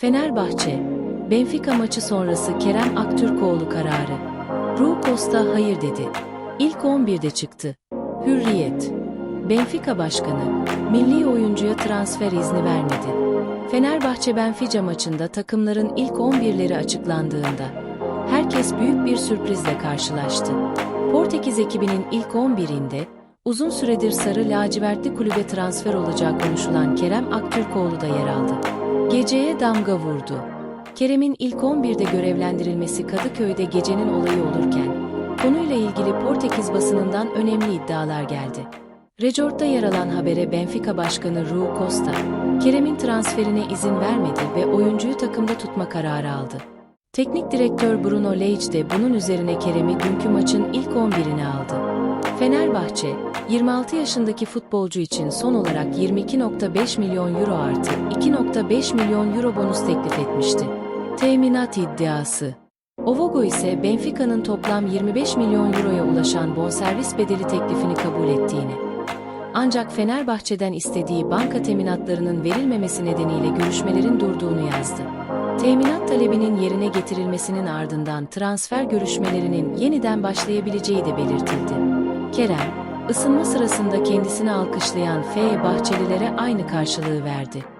Fenerbahçe, Benfica maçı sonrası Kerem Aktürkoğlu kararı. Rui Costa hayır dedi. İlk 11'de çıktı. Hürriyet. Benfica Başkanı, milli oyuncuya transfer izni vermedi. Fenerbahçe Benfica maçında takımların ilk 11'leri açıklandığında herkes büyük bir sürprizle karşılaştı. Portekiz ekibinin ilk 11'inde uzun süredir sarı lacivertli kulübe transfer olacağı konuşulan Kerem Aktürkoğlu da yer aldı. Geceye damga vurdu. Kerem'in ilk 11'de görevlendirilmesi Kadıköy'de gecenin olayı olurken, konuyla ilgili Portekiz basınından önemli iddialar geldi. Rejort'ta yer alan habere Benfica Başkanı Rui Costa, Kerem'in transferine izin vermedi ve oyuncuyu takımda tutma kararı aldı. Teknik direktör Bruno Lage de bunun üzerine Kerem'i dünkü maçın ilk 11'ine aldı. Fenerbahçe, 26 yaşındaki futbolcu için son olarak 22.5 milyon euro artı 2.5 milyon euro bonus teklif etmişti. Teminat iddiası. Ovogo ise Benfica'nın toplam 25 milyon euroya ulaşan bonservis bedeli teklifini kabul ettiğini. Ancak Fenerbahçe'den istediği banka teminatlarının verilmemesi nedeniyle görüşmelerin durduğunu yazdı. Teminat talebinin yerine getirilmesinin ardından transfer görüşmelerinin yeniden başlayabileceği de belirtildi. Kerem, ısınma sırasında kendisini alkışlayan F. Bahçelilere aynı karşılığı verdi.